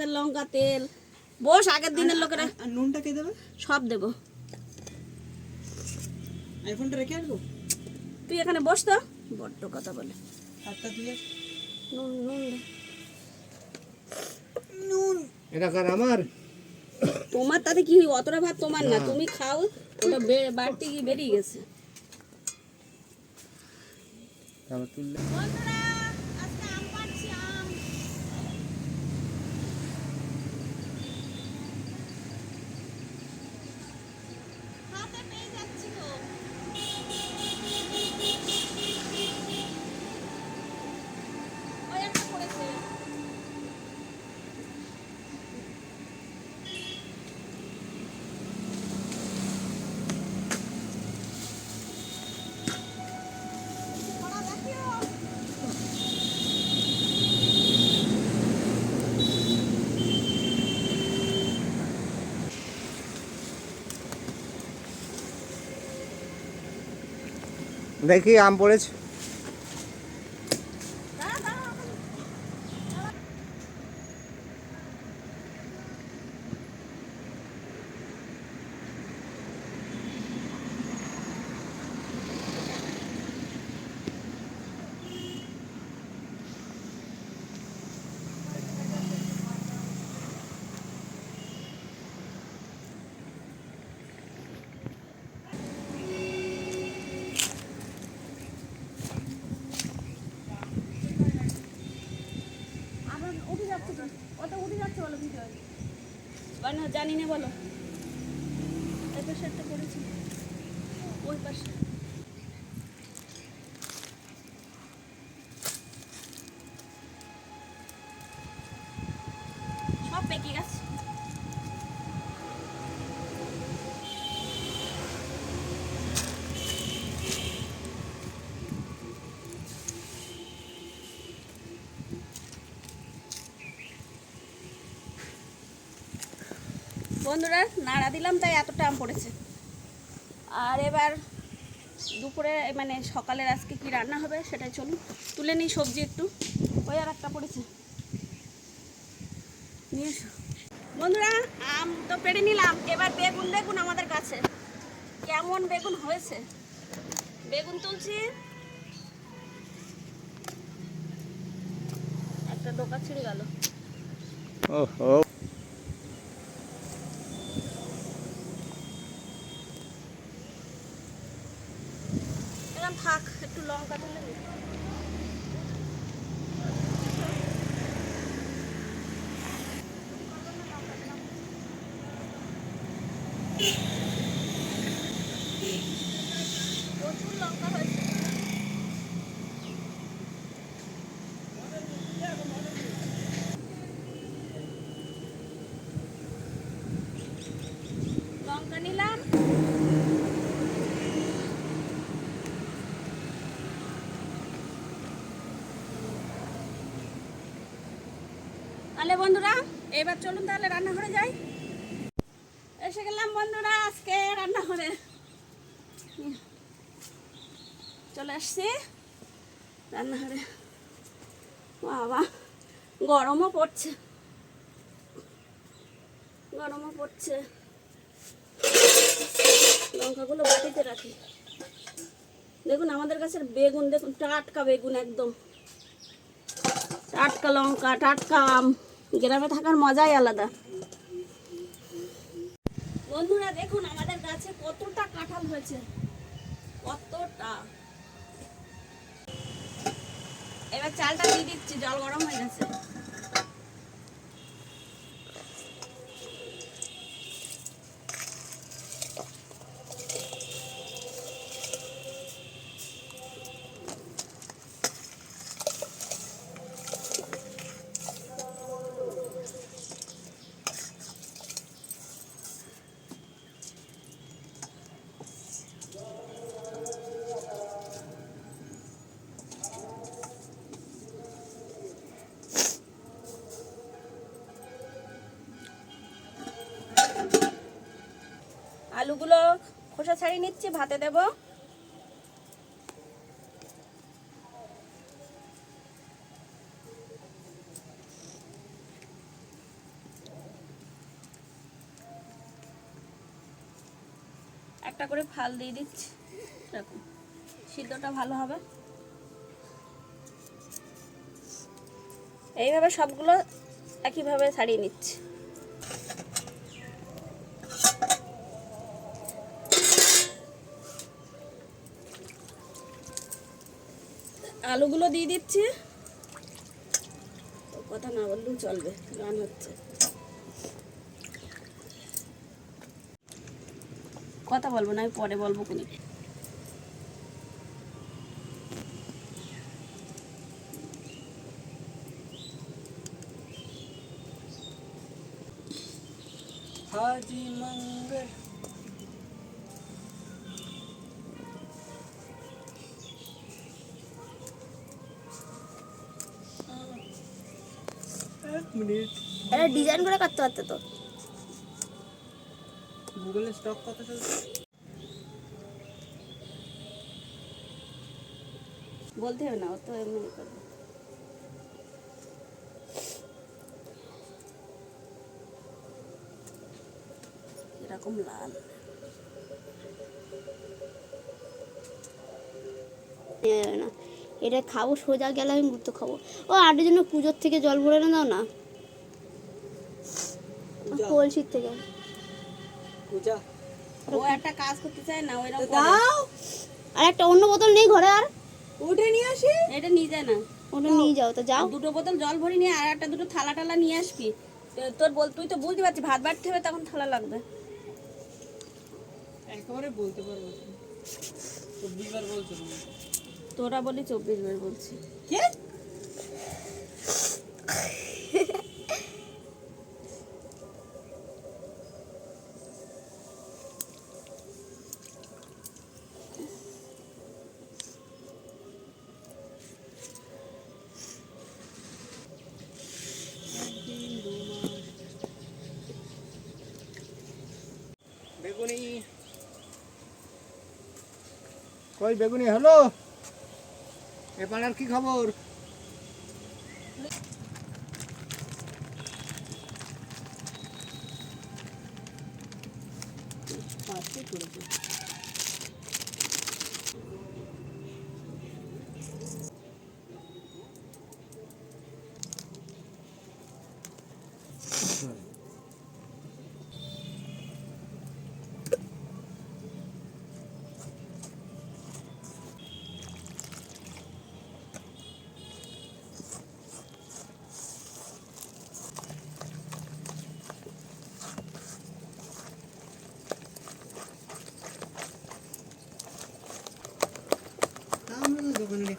পেঁয়াজের লঙ্কা তেল। বস আগের দিনের লোকেরা আর নুনটা কে দেবে? সব দেবো। আইফোনটা রেখে আসব? তুই এখানে বস তো। বড্ড কথা বলে। হাতটা নুন নুন নুন। এটা কার আমার? তোমার তাতে কি অতটা ভাত তোমার না। তুমি খাও ওটা বাড়তি গিয়ে বেরিয়ে গেছে। তারপর দেখি আম পড়েছে আবার উঠে যাচ্ছে তো কত উঠে যাচ্ছে বলো ভিডিও না জানি না বলো। এই পাশে একটা করেছি ওই পাশে সব পেকে গেছে বন্ধুরা, নাড়া দিলাম, তাই এতটা আম পড়েছে। আর এবার দুপুরে মানে সকালের আজকে কি রান্না হবে সেটাই চলুন। তুলে নিই সবজি একটু। ওই আর একটা পড়েছে। নিয়ে বন্ধুরা, আম তো পেড়ে নিলাম। এবার বেগুন দেখুন আমাদের কাছে। কেমন বেগুন হয়েছে? বেগুন তুলছি। একটা ডোকা ছিঁড়ে গেল। ওহো এরকম থাক একটু লঙ্কা তুলে নিই। প্রচুর লঙ্কা হয়েছে লঙ্কা নিলাম। তাহলে বন্ধুরা এবার চলুন তাহলে রান্নাঘরে যাই। এসে গেলাম বন্ধুরা, আজকে রান্নাঘরে। চলে আসছি রান্নাঘরে। বাবা, গরমও পড়ছে। গরমও পড়ছে। লঙ্কাগুলো বাটিতে রাখি। দেখুন, আমাদের কাছের বেগুন, দেখুন, টাটকা বেগুন একদম। টাটকা লঙ্কা, টাটকা আম। গ্রামে থাকার মজাই আলাদা। বন্ধুরা দেখুন, আমাদের গাছে কতটা কাঁঠাল হয়েছে। কতটা। এবার চালটা দিয়ে দিচ্ছি, জল গরম হয়ে গেছে। আলুগুলো খোসা ছাড়িয়ে নিচ্ছি, ভাতে দেব। একটা করে ফাল দিয়ে দিচ্ছি, এরকম। সিদ্ধটা ভালো হবে। এইভাবে সবগুলো একইভাবে ছাড়িয়ে নিচ্ছি। আলুগুলো দিয়ে দিচ্ছি। কথা না বললেও চলবে, গান হচ্ছে। কথা বলব না, আমি পরে বলব কোনি হাজি মঙ্গল মিনিট। এটা ডিজাইন করে কাটতে পারতে তো। গুগলে স্টক কত চলছে বলতে হবে না ও তো এমনি করবে। এরকম লাল। না এটা খাব সোজা গেলে আমি মুক্ত খাব। ও আটের জন্য পুজোর থেকে জল ভরে না দাও না? কলসির থেকে ও একটা কাজ করতে চায় না ওইরকম দাও। আর একটা অন্য বোতল নেই ঘরে আর? উঠে নিয়ে আসি? এটা নিয়ে যায় না। ওটা নিয়ে যাও তো যাও। দুটো বোতল জল ভরি নিয়ে আর একটা দুটো থালা টালা নিয়ে আসবি। তোর বল তুই তো বুঝতে পারছিস ভাত বাড়তে হবে তখন থালা লাগবে। একেবারে বলতে পারব চব্বিশ বার বলছো তোরা বলি চব্বিশ বার বলছি। কে? বেগুনি। কই বেগুনি? হ্যালো? এবার কি খবর?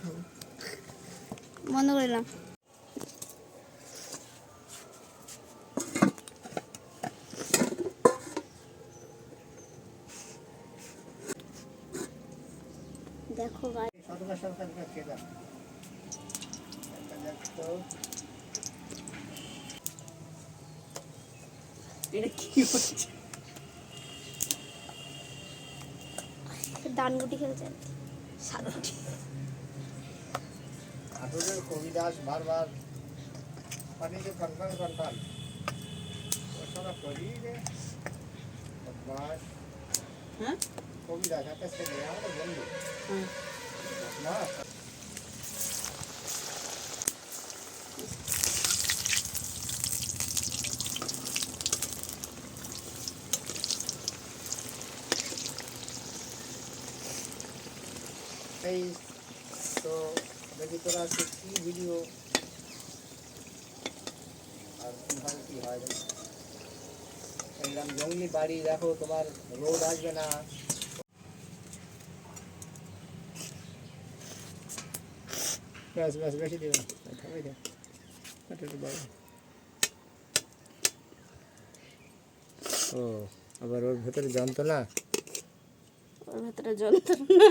খাব বন্ধ করে দিলাম। দেখো। এটা কি হচ্ছে? ডানগুটি খেলছে। डॉक्टर कविदास बार बार पानी के कंकन कंकन सारा पड़ी है। बदमाश हाँ? कविदास आते से ले तो जल्दी। हाँ। ना। Hey, দেখি তোরা আজকে কি ভিডিও আর কীভাবে কি হয় দেখি। একদম জঙ্গলি বাড়ি দেখো তোমার রোদ আসবে না ব্যাস ব্যাস বেশি দিও না থামাই দে এটা একটু বাড়াও। ও আবার ওর ভেতরে যন্ত্রণা ওর ভেতরে যন্ত্রণা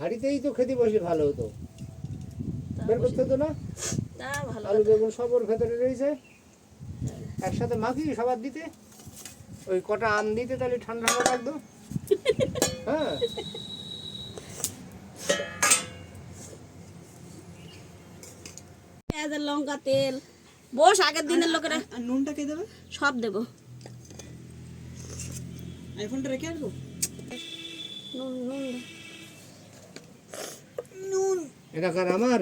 হাঁড়িতেই তো খেতে বসলে ভালো হতো। তা বের করতে হতো না? ভালো আলু। বেগুন সব ওর ভেতরে রয়েছে। একসাথে মাখি সবার দিতে। ওই কটা আম দিতে তাহলে ঠান্ডা ঠান্ডা লাগতো। হ্যাঁ। পেঁয়াজ আর লঙ্কা তেল। বস আগের দিনের লোকেরা। আর নুনটা কে দেবে? সব দেবো। আইফোনটা রেখে আসব? নুন নুন এটা কার আমার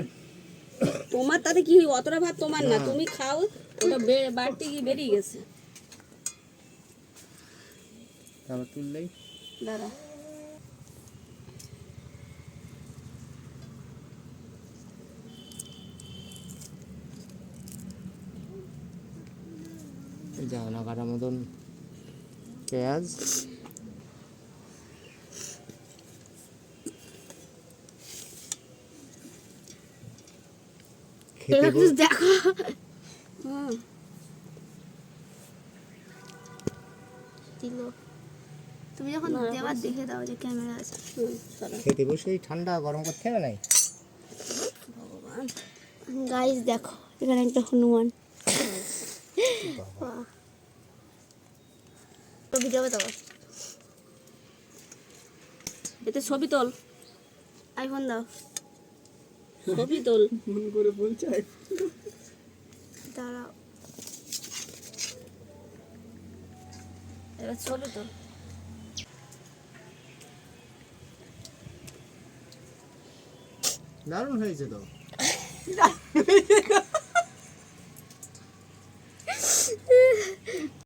তোমার তাতে কি অতটা ভাত তোমার না। তুমি খাও ওটা বাড়তি গিয়ে বেরিয়ে গেছে? তারপর তুললেই দাঁড়া। যাও না কাটার মতন পেঁয়াজ। খেতে দেখো। হুম। তুমি যখন দেওয়ার দেখে দাও যে ক্যামেরা আছে। হুম, খেতে বসেই ঠান্ডা গরম করতে হবে নাই গাইস দেখো এখানে একটা হনুমান। ছবি যাবে তো এতে ছবি তোল। আইফোন দাও। ছবি তোল। ফোন করে বলছে দাঁড়াও। এবার ছবি তোল। দারুণ হয়েছে তো।